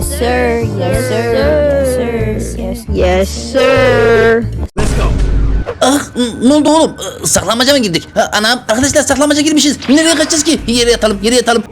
Yes sir. Yes sir. Yes sir. Yes. Sir. Ah n- ne oldu oğlum? Saklanmaca mı girdik? Ha, anam arkadaşlar saklanmaca girmişiz. Nereye kaçacağız ki? Yere yatalım yere yatalım.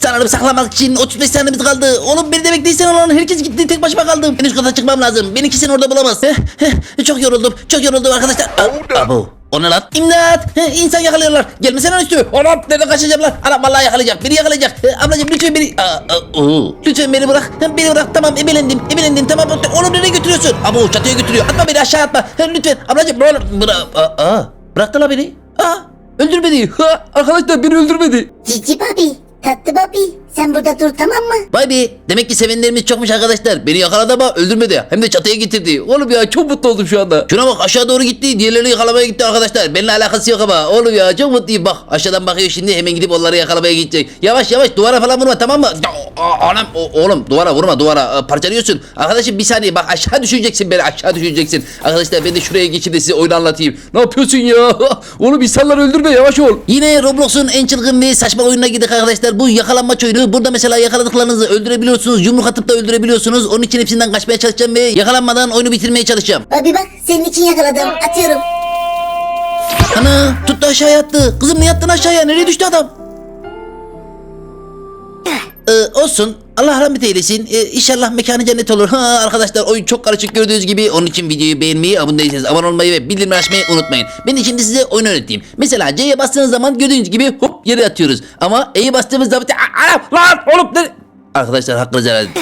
Sanırım saklamak için 35 saniyemiz kaldı. Oğlum beni de bekleyin olan herkes gitti tek başıma kaldım. En üst kata çıkmam lazım. Beni kimse orada bulamaz. Heh, heh, çok yoruldum. Çok yoruldum arkadaşlar. Ah, Abo. O ne lan? İmdat! Heh, İnsan yakalıyorlar. Gelmesene lan üstüme. Anam nereden kaçacağım lan? Anam vallahi yakalayacak. Beni yakalayacak. Ee, ablacığım lütfen beni... Aa, aa, oo. Lütfen beni bırak. Heh, Beni bırak. Tamam ebelendim. Ebelendim. Tamam. Oğlum nereye götürüyorsun? Abo çatıya götürüyor. Atma beni aşağı atma. Lütfen. Ablacığım ne olur. Bırak. Aa, aa. Bıraktı la beni. Aa. Öldürmedi. Ha, arkadaşlar beni öldürmedi. Cici babi, tatlı babi. Sen burada dur tamam mı? Vay be demek ki sevenlerimiz çokmuş arkadaşlar. Beni yakaladı ama öldürmedi. Hem de çatıya getirdi. Oğlum ya çok mutlu oldum şu anda. Şuna bak aşağı doğru gitti. Diğerlerini yakalamaya gitti arkadaşlar. Benimle alakası yok ama. Oğlum ya çok mutluyum. Bak aşağıdan bakıyor şimdi hemen gidip onları yakalamaya gidecek. Yavaş yavaş duvara falan vurma tamam mı? Anam oğlum duvara vurma duvara. Aa, Parçalıyorsun. Arkadaşım bir saniye bak aşağı düşeceksin beni aşağı düşeceksin. Arkadaşlar ben de şuraya geçeyim de size oyunu anlatayım. Ne yapıyorsun ya? Oğlum insanları öldürme yavaş ol. Yine Roblox'un en çılgın ve saçma oyununa girdik arkadaşlar. Bu yakalanmaç oyunu. Burada mesela yakaladıklarınızı öldürebiliyorsunuz. Yumruk atıp da öldürebiliyorsunuz. Onun için hepsinden kaçmaya çalışacağım ve yakalanmadan oyunu bitirmeye çalışacağım. Babi bak senin için yakaladım. Atıyorum. Ana tuttu aşağıya attı. Kızım ne yattın aşağıya? Nereye düştü adam? Ee, olsun. Allah rahmet eylesin. Ee, inşallah mekanı cennet olur. Ha, arkadaşlar oyun çok karışık gördüğünüz gibi. Onun için videoyu beğenmeyi, abone değilseniz abone olmayı ve bildirimleri açmayı unutmayın. Ben şimdi size oyun öğreteyim. Mesela C'ye bastığınız zaman gördüğünüz gibi hop yere atıyoruz. Ama E'ye bastığımız zaman... Aa. Arkadaşlar hakkınızı helal edin.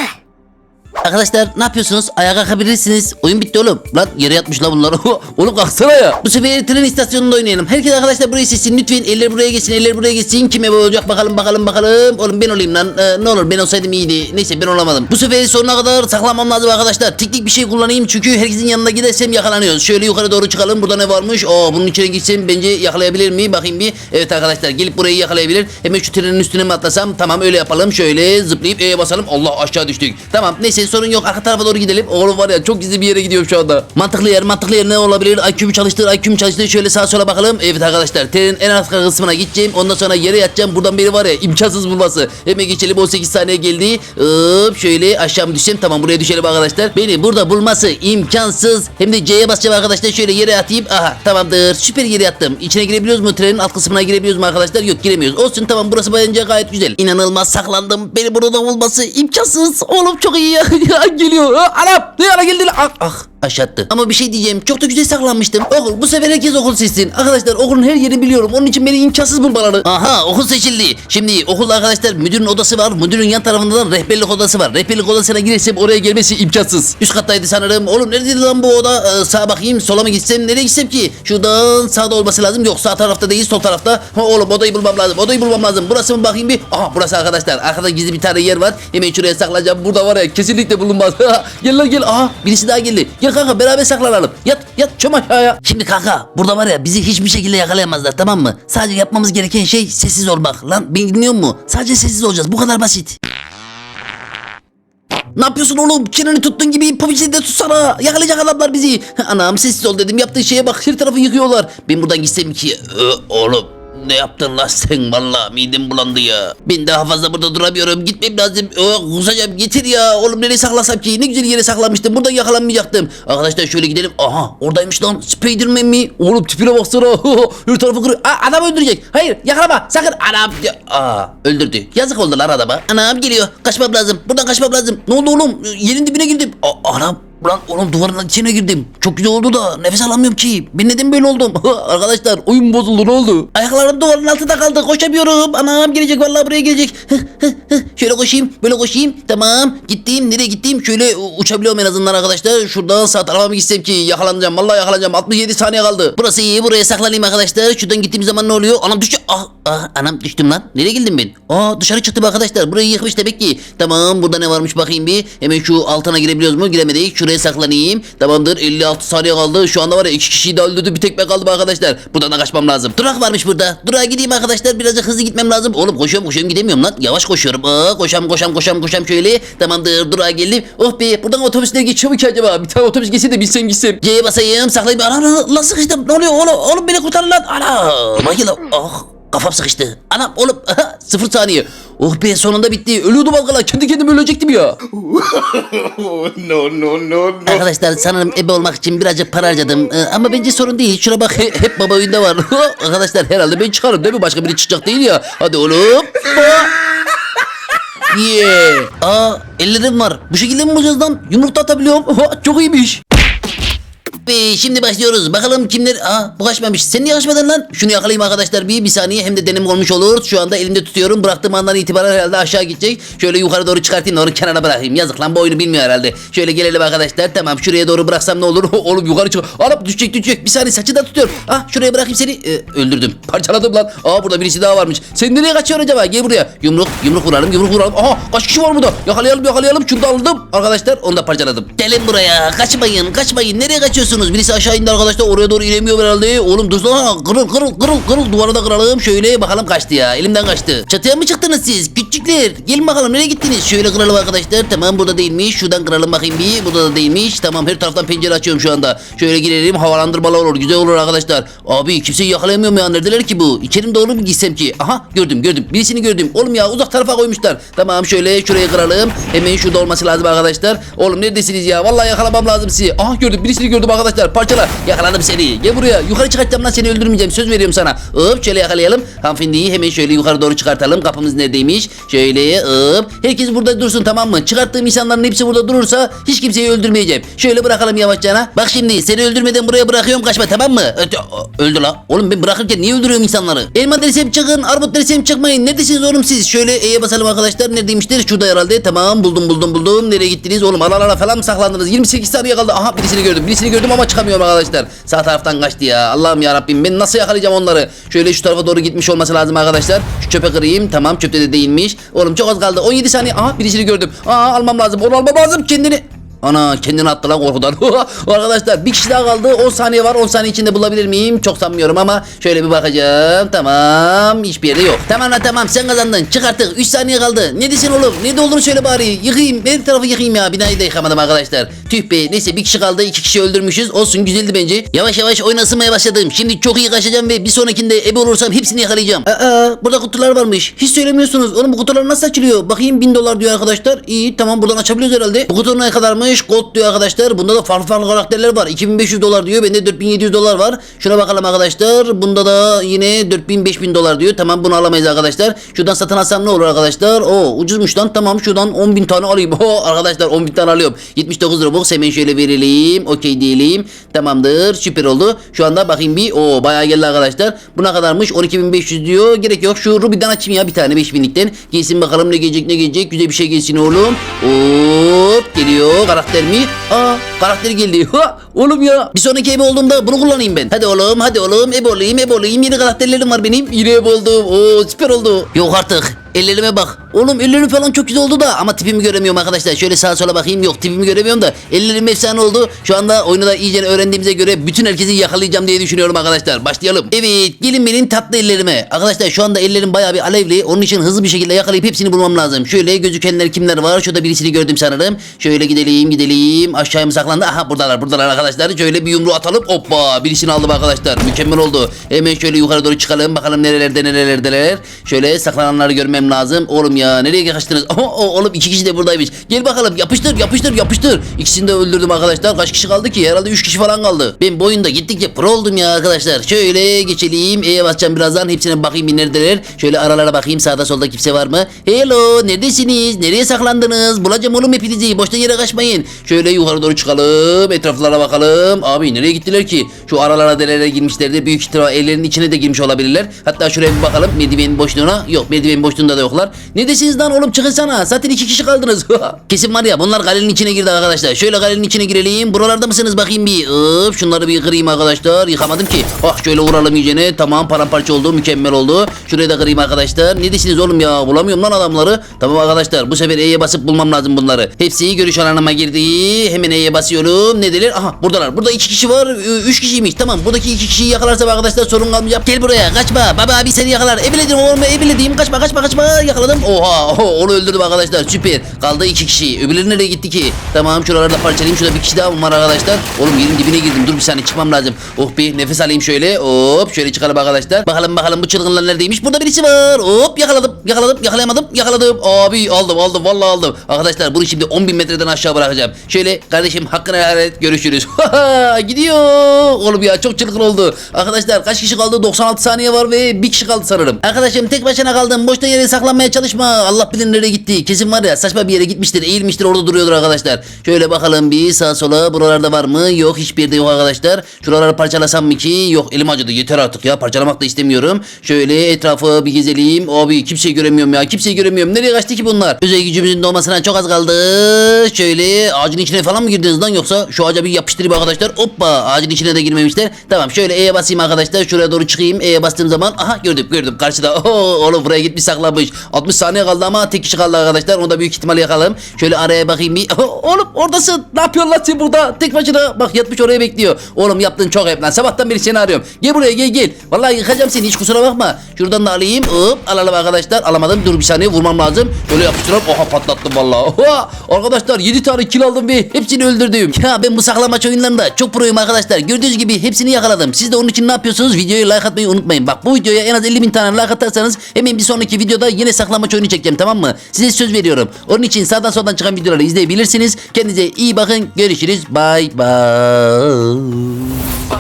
Arkadaşlar ne yapıyorsunuz? Ayağa kalkabilirsiniz. Oyun bitti oğlum. Lan yere yatmış lan bunlar. oğlum kalksana ya. Bu sefer tren istasyonunda oynayalım. Herkes arkadaşlar buraya seçsin. Lütfen eller buraya geçsin. Eller buraya geçsin. Kime bu olacak bakalım bakalım bakalım. Oğlum ben olayım lan. Ee, ne olur ben olsaydım iyiydi. Neyse ben olamadım. Bu sefer sonuna kadar saklanmam lazım arkadaşlar. Teknik bir şey kullanayım. Çünkü herkesin yanına gidersem yakalanıyoruz. Şöyle yukarı doğru çıkalım. Burada ne varmış? Aa bunun içine gitsem bence yakalayabilir mi? Bakayım bir. Evet arkadaşlar gelip burayı yakalayabilir. Hemen şu trenin üstüne mi atlasam? Tamam öyle yapalım. Şöyle zıplayıp E'ye basalım. Allah aşağı düştük. Tamam neyse sorun yok. Arka tarafa doğru gidelim. Oğlum var ya çok gizli bir yere gidiyorum şu anda. Mantıklı yer mantıklı yer ne olabilir? IQ'mu çalıştır IQ'mu çalıştır. Şöyle sağa sola bakalım. Evet arkadaşlar trenin en alt kısmına gideceğim. Ondan sonra yere yatacağım. Buradan biri var ya imkansız bulması. Hemen geçelim 18 saniye geldi. Hop şöyle aşağı mı düşeceğim? Tamam buraya düşelim arkadaşlar. Beni burada bulması imkansız. Hem de C'ye basacağım arkadaşlar. Şöyle yere atayım. Aha tamamdır. Süper yere yattım. İçine girebiliyoruz mu? Trenin alt kısmına girebiliyoruz mu arkadaşlar? Yok giremiyoruz. Olsun tamam burası bence gayet güzel. İnanılmaz saklandım. Beni burada bulması imkansız. Oğlum çok iyi ya. Geliyor. Anam. Ne ara geldi? Ah, ah. Aşattı. Ama bir şey diyeceğim. Çok da güzel saklanmıştım. Okul. Bu sefer herkes okul seçsin. Arkadaşlar okulun her yerini biliyorum. Onun için beni imkansız bulmaları. Aha okul seçildi. Şimdi okulda arkadaşlar müdürün odası var. Müdürün yan tarafında da rehberlik odası var. Rehberlik odasına girersem oraya gelmesi imkansız. Üst kattaydı sanırım. Oğlum neredeydi lan bu oda? Ee, sağa bakayım. Sola mı gitsem? Nereye gitsem ki? Şuradan sağda olması lazım. Yok sağ tarafta değil sol tarafta. Ha, oğlum odayı bulmam lazım. Odayı bulmam lazım. Burası mı bakayım bir? Aha burası arkadaşlar. Arkada gizli bir tane yer var. Hemen şuraya saklanacağım. Burada var ya kesinlikle bulunmaz. gel lan gel. Aha birisi daha geldi. Gel kanka beraber saklanalım. Yat yat çöm aşağıya. Şimdi kanka burada var ya bizi hiçbir şekilde yakalayamazlar tamam mı? Sadece yapmamız gereken şey sessiz olmak. Lan beni dinliyor mu? Sadece sessiz olacağız. Bu kadar basit. Ne yapıyorsun oğlum? Çeneni tuttun gibi PUBG'de tutsana. Yakalayacak adamlar bizi. Anam sessiz ol dedim. Yaptığı şeye bak. Her tarafı yıkıyorlar. Ben buradan gitsem ki. Ö, oğlum ne yaptın lan sen valla midem bulandı ya. Ben daha fazla burada duramıyorum. Gitmem lazım. Ö, kusacağım getir ya. Oğlum nereye saklasam ki? Ne güzel yere saklanmıştım. Buradan yakalanmayacaktım. Arkadaşlar şöyle gidelim. Aha oradaymış lan. Spiderman mi? Oğlum tipine baksana. Her tarafı kırıyor. Aa adam öldürecek. Hayır yakalama. Sakın. Anam. Aa öldürdü. Yazık oldu lan adama. Anam geliyor. Kaçmam lazım. Buradan kaçmam lazım. Ne oldu oğlum? Yerin dibine girdim. Aa, anam. Lan oğlum duvarın içine girdim. Çok güzel oldu da nefes alamıyorum ki. Ben neden böyle oldum? Arkadaşlar oyun bozuldu ne oldu? Ayaklarım duvarın altında kaldı. Koşamıyorum. Anam gelecek vallahi buraya gelecek. Şöyle koşayım. Böyle koşayım. Tamam. Gittim. Nereye gittim? Şöyle uçabiliyorum en azından arkadaşlar. Şuradan sağ tarafa mı gitsem ki? Yakalanacağım. Vallahi yakalanacağım. 67 saniye kaldı. Burası iyi. Buraya saklanayım arkadaşlar. Şuradan gittiğim zaman ne oluyor? Anam düştü. Ah, ah anam düştüm lan. Nereye geldim ben? Aa dışarı çıktım arkadaşlar. Burayı yıkmış demek ki. Tamam burada ne varmış bakayım bir. Hemen şu altına girebiliyoruz mu? Giremedik. Şuraya saklanayım. Tamamdır. 56 saniye kaldı. Şu anda var ya iki kişiyi de öldürdü. Bir tek ben kaldım arkadaşlar. Buradan da kaçmam lazım. Durak varmış burada. Durağa gideyim arkadaşlar. Birazcık hızlı gitmem lazım. Oğlum koşuyorum koşuyorum gidemiyorum lan. Yavaş koşuyorum. Aa, koşam koşam koşam koşam şöyle. Tamamdır. Durağa geldim. Oh be. Buradan otobüsler geçiyor mu ki acaba? Bir tane otobüs geçse de bilsem gitsem. C'ye basayım. Saklayayım. Ana ana lan sıkıştım. Ne oluyor oğlum? Oğlum beni kurtarın lan. Ana. Lan. Ah. Kafam sıkıştı. Anam oğlum aha, sıfır saniye. Oh be sonunda bitti. Ölüyordum az kala. Kendi kendime ölecektim ya. no, no, no, no. Arkadaşlar sanırım ebe olmak için birazcık para harcadım. Ee, ama bence sorun değil. Şuna bak he- hep baba oyunda var. Arkadaşlar herhalde ben çıkarım değil mi? Başka biri çıkacak değil ya. Hadi oğlum. Yeah. Aa ellerim var. Bu şekilde mi bulacağız lan? Yumurta atabiliyorum. Çok iyiymiş. Ve şimdi başlıyoruz. Bakalım kimler... Aa bu kaçmamış. Sen niye kaçmadın lan? Şunu yakalayayım arkadaşlar bir, bir saniye. Hem de denem olmuş olur. Şu anda elimde tutuyorum. Bıraktığım andan itibaren herhalde aşağı gidecek. Şöyle yukarı doğru çıkartayım da onu kenara bırakayım. Yazık lan bu oyunu bilmiyor herhalde. Şöyle gelelim arkadaşlar. Tamam şuraya doğru bıraksam ne olur? Oğlum yukarı çık. Anam düşecek düşecek. Bir saniye saçı da tutuyorum. Ah şuraya bırakayım seni. Ee, öldürdüm. Parçaladım lan. Aa burada birisi daha varmış. Sen nereye kaçıyorsun acaba? Gel buraya. Yumruk yumruk vuralım yumruk vuralım. Aha kaç kişi var burada? Yakalayalım yakalayalım. Şunu da aldım. Arkadaşlar onu da parçaladım. Gelin buraya. Kaçmayın kaçmayın. Nereye kaçıyorsunuz? Birisi aşağı indi arkadaşlar. Oraya doğru inemiyor herhalde. Oğlum dursana. Kırıl kırıl kırıl kırıl. Duvarı da kıralım. Şöyle bakalım kaçtı ya. Elimden kaçtı. Çatıya mı çıktınız siz? Küçükler. Gelin bakalım nereye gittiniz? Şöyle kıralım arkadaşlar. Tamam burada değilmiş. Şuradan kıralım bakayım bir. Burada da değilmiş. Tamam her taraftan pencere açıyorum şu anda. Şöyle girelim. Havalandırmalar olur. Güzel olur arkadaşlar. Abi kimseyi yakalayamıyorum ya. Neredeler ki bu? İçerim doğru mu gitsem ki? Aha gördüm gördüm. Birisini gördüm. Oğlum ya uzak tarafa koymuşlar. Tamam şöyle şuraya kıralım. Hemen şurada olması lazım arkadaşlar. Oğlum neredesiniz ya? Vallahi yakalamam lazım sizi. Aha gördüm. Birisini gördüm arkadaşlar. Parçala. Yakaladım seni. Gel buraya. Yukarı çıkartacağım lan seni öldürmeyeceğim. Söz veriyorum sana. Hop şöyle yakalayalım. Hanımefendiyi hemen şöyle yukarı doğru çıkartalım. Kapımız neredeymiş? Şöyle hop. Herkes burada dursun tamam mı? Çıkarttığım insanların hepsi burada durursa hiç kimseyi öldürmeyeceğim. Şöyle bırakalım yavaşça. Bak şimdi seni öldürmeden buraya bırakıyorum kaçma tamam mı? Öldü la. Oğlum ben bırakırken niye öldürüyorum insanları? Elma dersem çıkın, armut dersem çıkmayın. Neredesiniz oğlum siz? Şöyle E'ye basalım arkadaşlar. Neredeymişler? Şurada herhalde. Tamam buldum buldum buldum. Nereye gittiniz? Oğlum aralara falan mı saklandınız? 28 saniye kaldı. Aha birisini gördüm. Birisini gördüm ama çıkamıyorum arkadaşlar. Sağ taraftan kaçtı ya. Allah'ım ya Rabbim ben nasıl yakalayacağım onları? Şöyle şu tarafa doğru gitmiş olması lazım arkadaşlar. Şu çöpe kırayım. Tamam çöpte de değilmiş. Oğlum çok az kaldı. 17 saniye. Aha birisini gördüm. Aa almam lazım. Onu almam lazım kendini. Ana kendini attı lan korkudan. Arkadaşlar bir kişi daha kaldı. 10 saniye var. 10 saniye içinde bulabilir miyim? Çok sanmıyorum ama şöyle bir bakacağım. Tamam. Hiçbir yerde yok. Tamam lan tamam sen kazandın. Çık artık. 3 saniye kaldı. Ne desin oğlum? Nerede olduğunu söyle bari. Yıkayım. Her tarafı yıkayım ya. Binayı da yıkamadım arkadaşlar. Tüh be. Neyse bir kişi kaldı. 2 kişi öldürmüşüz. Olsun güzeldi bence. Yavaş yavaş ısınmaya başladım. Şimdi çok iyi kaçacağım ve bir sonrakinde ebe olursam hepsini yakalayacağım. Aa burada kutular varmış. Hiç söylemiyorsunuz. Oğlum bu kutular nasıl açılıyor? Bakayım 1000 dolar diyor arkadaşlar. İyi tamam buradan açabiliyoruz herhalde. Bu kutunun ne kadarmış? Gold diyor arkadaşlar. Bunda da farklı farklı karakterler var. 2500 dolar diyor. Bende 4700 dolar var. Şuna bakalım arkadaşlar. Bunda da yine 4000 5000 dolar diyor. Tamam bunu alamayız arkadaşlar. Şuradan satın alsam ne olur arkadaşlar? Oo ucuzmuş lan. Tamam şuradan 10.000 tane alayım. Oo arkadaşlar 10.000 tane alıyorum. 79 Robux hemen şöyle verelim. Okey diyelim. Tamamdır. Süper oldu. Şu anda bakayım bir. Oo bayağı geldi arkadaşlar. Bu ne kadarmış? 12.500 diyor. Gerek yok. Şu Ruby'den açayım ya bir tane 5000'likten. Gelsin bakalım ne gelecek ne gelecek. Güzel bir şey gelsin oğlum. Hop geliyor. Karakter mi? Aa karakter geldi. Ha, oğlum ya. Bir sonraki ebe olduğumda bunu kullanayım ben. Hadi oğlum hadi oğlum ebe olayım ebe olayım. Yeni karakterlerim var benim. Yine ebe oldum. Oo süper oldu. Yok artık. Ellerime bak. Oğlum ellerim falan çok güzel oldu da ama tipimi göremiyorum arkadaşlar. Şöyle sağa sola bakayım. Yok tipimi göremiyorum da ellerim efsane oldu. Şu anda oyunu da iyice öğrendiğimize göre bütün herkesi yakalayacağım diye düşünüyorum arkadaşlar. Başlayalım. Evet gelin benim tatlı ellerime. Arkadaşlar şu anda ellerim bayağı bir alevli. Onun için hızlı bir şekilde yakalayıp hepsini bulmam lazım. Şöyle gözükenler kimler var? Şurada birisini gördüm sanırım. Şöyle gidelim gidelim. Aşağıya mı saklandı? Aha buradalar buradalar arkadaşlar. Şöyle bir yumruğu atalım. Hoppa birisini aldım arkadaşlar. Mükemmel oldu. Hemen şöyle yukarı doğru çıkalım. Bakalım nerelerde nerelerdeler. Şöyle saklananları görmem lazım. Oğlum ya nereye kaçtınız? Aha, o- oğlum iki kişi de buradaymış. Gel bakalım yapıştır yapıştır yapıştır. İkisini de öldürdüm arkadaşlar. Kaç kişi kaldı ki? Herhalde 3 kişi falan kaldı. Ben bu oyunda gittikçe pro oldum ya arkadaşlar. Şöyle geçelim. E'ye basacağım birazdan. Hepsine bakayım neredeler. Şöyle aralara bakayım. Sağda solda kimse var mı? Hello neredesiniz? Nereye saklandınız? Bulacağım oğlum hepinizi. Boştan yere kaçmayın. Şöyle yukarı doğru çıkalım. Etraflara bakalım. Abi nereye gittiler ki? Şu aralara delere girmişlerdi. Büyük ihtimal evlerin içine de girmiş olabilirler. Hatta şuraya bir bakalım. Merdivenin boşluğuna. Yok merdivenin boşluğunda da yoklar. Ne desiniz lan oğlum çıkın sana. Zaten iki kişi kaldınız. Kesin var ya bunlar kalenin içine girdi arkadaşlar. Şöyle kalenin içine girelim. Buralarda mısınız bakayım bir. Hop şunları bir kırayım arkadaşlar. Yıkamadım ki. Ah şöyle vuralım iyicene. Tamam paramparça oldu. Mükemmel oldu. Şurayı da kırayım arkadaşlar. Ne desiniz oğlum ya? Bulamıyorum lan adamları. Tamam arkadaşlar bu sefer E'ye basıp bulmam lazım bunları. Hepsi görüş alanıma girdi. Hemen E'ye basıyorum. Ne denir? Aha buradalar. Burada iki kişi var. Üç kişiymiş. Tamam buradaki iki kişiyi yakalarsam arkadaşlar sorun kalmayacak. Gel buraya kaçma. Baba abi seni yakalar. Ebeledim oğlum ebeledim. Kaçma kaçma kaçma. Yakaladım. Oha onu öldürdüm arkadaşlar. Süper. Kaldı iki kişi. Öbürleri nereye gitti ki? Tamam şuralarda parçalayayım. Şurada bir kişi daha var arkadaşlar. Oğlum yerin dibine girdim. Dur bir saniye çıkmam lazım. Oh bir nefes alayım şöyle. Hop şöyle çıkalım arkadaşlar. Bakalım bakalım bu çılgınlar neredeymiş. Burada birisi var. Hop yakaladım. Yakaladım. Yakalayamadım. Yakaladım. Abi aldım aldım. Vallahi aldım. Arkadaşlar bunu şimdi 10 bin metreden aşağı bırakacağım. Şöyle kardeşim hakkını helal et. Görüşürüz. Gidiyor. Oğlum ya çok çılgın oldu. Arkadaşlar kaç kişi kaldı? 96 saniye var ve bir kişi kaldı sanırım. Arkadaşım tek başına kaldım. Boşta yere saklanmaya çalışma. Allah bilir nereye gitti. Kesin var ya saçma bir yere gitmiştir. Eğilmiştir orada duruyordur arkadaşlar. Şöyle bakalım bir sağa sola. Buralarda var mı? Yok hiçbir yerde yok arkadaşlar. Şuraları parçalasam mı ki? Yok elim acıdı. Yeter artık ya. Parçalamak da istemiyorum. Şöyle etrafı bir gezelim. Abi kimseyi göremiyorum ya. Kimseyi göremiyorum. Nereye kaçtı ki bunlar? Özel gücümüzün doğmasına çok az kaldı. Şöyle ağacın içine falan mı girdiniz lan yoksa şu ağaca bir yapıştırayım arkadaşlar. Hoppa ağacın içine de girmemişler. Tamam şöyle E'ye basayım arkadaşlar. Şuraya doğru çıkayım. E'ye bastığım zaman aha gördüm gördüm karşıda. Oo, oğlum buraya gitmiş saklanmış. 60 saniye kaldı ama tek kişi kaldı arkadaşlar. Onu da büyük ihtimal yakalım. Şöyle araya bakayım bir. Oğlum oradasın. Ne yapıyorsun lan sen burada? Tek başına bak yatmış oraya bekliyor. Oğlum yaptığın çok hep lan. Sabahtan beri seni arıyorum. Gel buraya gel gel. Vallahi yıkacağım seni hiç kusura bakma. Şuradan da alayım. Hop alalım arkadaşlar. Alamadım. Dur bir saniye vurmam lazım. Şöyle yapıştırıp oha patlattım vallahi. Oha! Arkadaşlar 7 tane kill aldım ve hepsini öldürdüm. Ya ben bu saklambaç oyunlarında çok proyum arkadaşlar. Gördüğünüz gibi hepsini yakaladım. Siz de onun için ne yapıyorsunuz? Videoyu like atmayı unutmayın. Bak bu videoya en az 50 bin tane like atarsanız hemen bir sonraki videoda yine saklambaç oyunu çekeceğim tamam mı? Size söz veriyorum. Onun için sağdan soldan çıkan videoları izleyebilirsiniz. Kendinize iyi bakın. Görüşürüz. Bye bye.